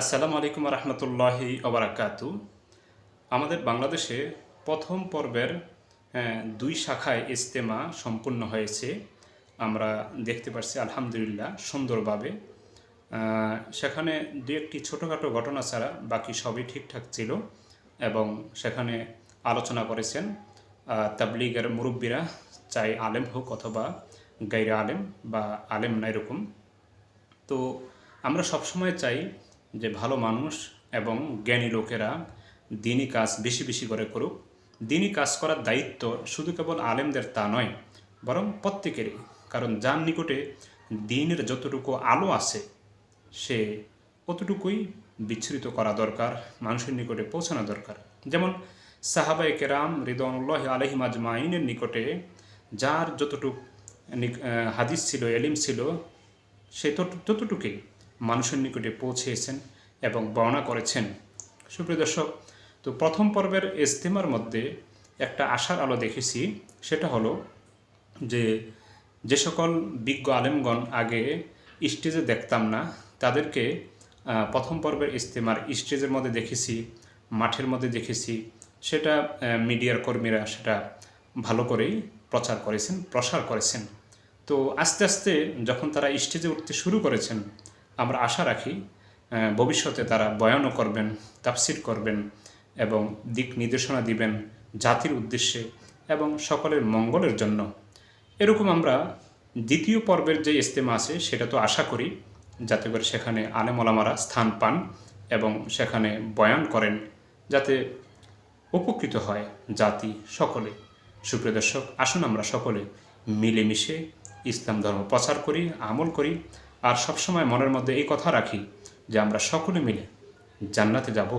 আসসালামু আলাইকুম রহমতুল্লাহি ওবরাকাতু। আমাদের বাংলাদেশে প্রথম পর্বের দুই শাখায় ইজতেমা সম্পূর্ণ হয়েছে। আমরা দেখতে পাচ্ছি আলহামদুলিল্লাহ সুন্দরভাবে। সেখানে দু একটি ছোটোখাটো ঘটনা ছাড়া বাকি সবই ঠিকঠাক ছিল এবং সেখানে আলোচনা করেছেন তাবলিগের মুরব্বীরা, চাই আলেম হোক অথবা গাইরা আলেম বা আলেম না এরকম। তো আমরা সবসময় চাই যে ভালো মানুষ এবং জ্ঞানী লোকেরা দিনই কাজ বেশি বেশি করে করুক। দিনই কাজ করার দায়িত্ব শুধু কেবল আলেমদের তা নয়, বরং প্রত্যেকেরই। কারণ যার নিকটে দিনের যতটুকু আলো আছে, সে অতটুকুই বিচ্ছুরিত করা দরকার, মানুষের নিকটে পৌঁছানো দরকার। যেমন সাহাবাই কেরাম রিদনুল্লাহ আলহিম আজমাইনের নিকটে যার যতটুক হাদিস ছিল, এলিম ছিল, সে তত- ততটুকুই মানুষের নিকটে পৌঁছেছেন এবং বর্ণনা করেছেন। সুপ্রিয় দর্শক, তো প্রথম পর্বের ইজতেমার মধ্যে একটা আশার আলো দেখেছি। সেটা হলো যে যে সকল বিজ্ঞ আলেমগণ আগে স্টেজে দেখতাম না, তাদেরকে প্রথম পর্বের ইজতেমার স্টেজের মধ্যে দেখেছি, মাঠের মধ্যে দেখেছি। সেটা মিডিয়ার কর্মীরা সেটা ভালো করেই প্রচার করেছেন, প্রসার করেছেন। তো আস্তে আস্তে যখন তারা স্টেজে উঠতে শুরু করেছেন আমরা আশা রাখি ভবিষ্যতে তারা বয়ানও করবেন, তাফসির করবেন এবং দিক নির্দেশনা দিবেন জাতির উদ্দেশ্যে এবং সকলের মঙ্গলের জন্য। এরকম আমরা দ্বিতীয় পর্বের যে ইস্তেমা আছে সেটা তো আশা করি, যাতে করে সেখানে আলেমলামারা স্থান পান এবং সেখানে বয়ান করেন, যাতে উপকৃত হয় জাতি সকলে। সুপ্রিয় দর্শক, আসুন আমরা সকলে মিলেমিশে ইসলাম ধর্ম প্রচার করি, আমল করি আর সবসময় মনের মধ্যে এই কথা রাখি যে আমরা সকলে মিলে জান্নাতে যাব।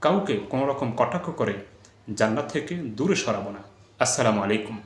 কাউকে কোনো রকম কটাক্ষ করে জান্নাত থেকে দূরে সরাবো না। আসসালামু আলাইকুম।